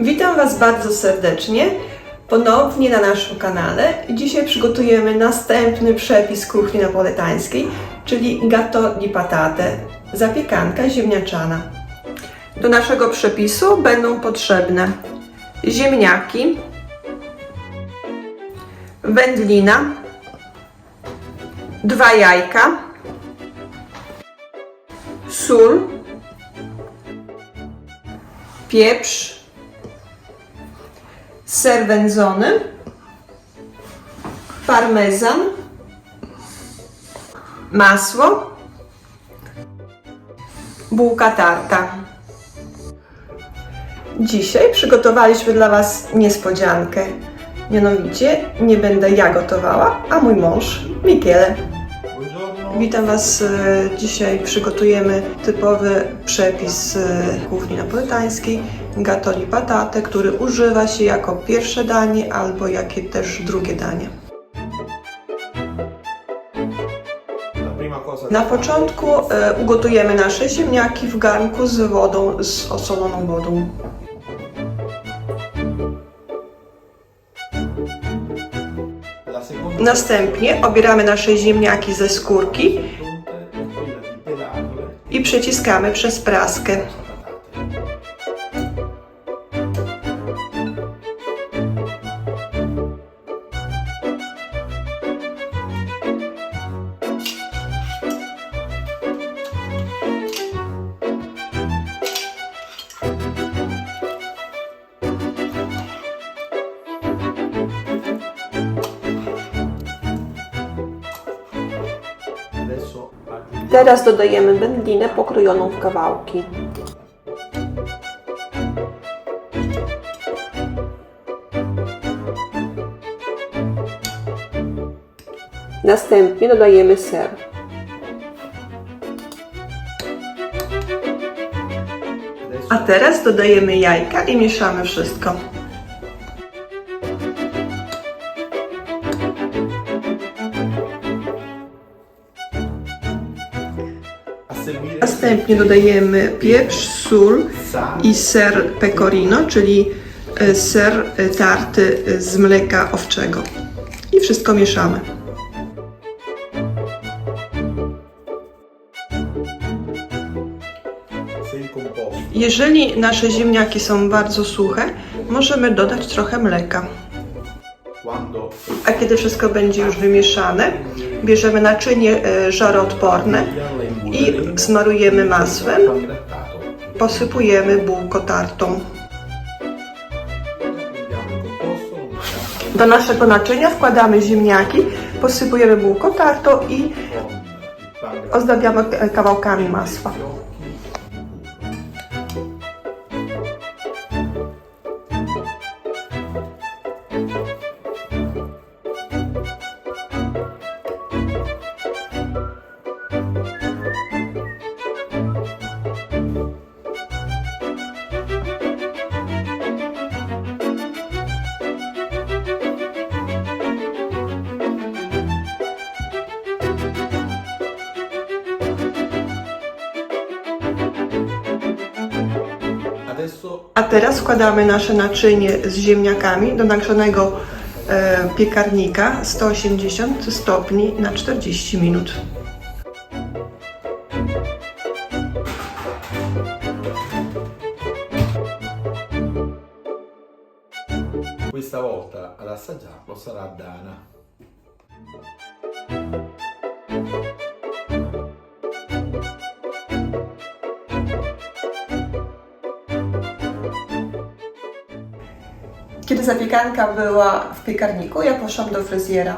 Witam Was bardzo serdecznie ponownie na naszym kanale. Dzisiaj przygotujemy następny przepis kuchni napolitańskiej, czyli gatto di patate, zapiekanka ziemniaczana. Do naszego przepisu będą potrzebne ziemniaki, wędlina, dwa jajka, sól, pieprz, ser wędzony, parmezan, masło, bułka tarta. Dzisiaj przygotowaliśmy dla Was niespodziankę. Mianowicie nie będę ja gotowała, a mój mąż Michele. Witam Was. e, Dzisiaj przygotujemy typowy przepis e, kuchni napolitańskiej gatto di patate, który używa się jako pierwsze danie albo jakie też drugie danie. Na początku e, ugotujemy nasze ziemniaki w garnku z wodą, z osoloną wodą. Następnie obieramy nasze ziemniaki ze skórki i przeciskamy przez praskę. Teraz dodajemy wędlinę pokrojoną w kawałki. Następnie dodajemy ser. A teraz dodajemy jajka i mieszamy wszystko. Następnie dodajemy pieprz, sól i ser pecorino, czyli e, ser e, tarty e, z mleka owczego. I wszystko mieszamy. Jeżeli nasze ziemniaki są bardzo suche, możemy dodać trochę mleka. A kiedy wszystko będzie już wymieszane, bierzemy naczynie e, żaroodporne i smarujemy masłem, posypujemy bułko tartą. Do naszego naczynia wkładamy ziemniaki, posypujemy bułko tartą i ozdabiamy e, kawałkami masła. A teraz wkładamy nasze naczynie z ziemniakami do nagrzanego e, piekarnika 180 stopni na 40 minut. questa volta ad assaggiarlo sarà Dana Kiedy zapiekanka była w piekarniku, ja poszłam do fryzjera.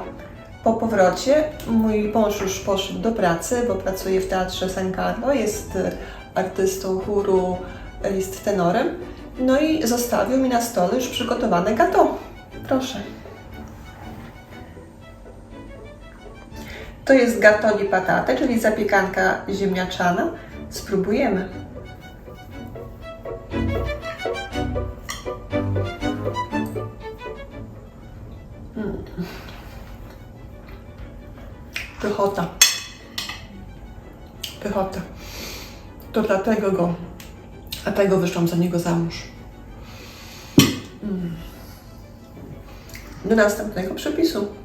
Po powrocie mój mąż już poszedł do pracy, bo pracuje w Teatrze San Carlo, jest e, artystą chóru, e, jest tenorem. No i zostawił mi na stole już przygotowane gâteau. Proszę. To jest gâteau di patate, czyli zapiekanka ziemniaczana. Spróbujemy. Pychota. Pychota. To dlatego go, dlatego wyszłam za niego za mąż. Mm. Do następnego przepisu.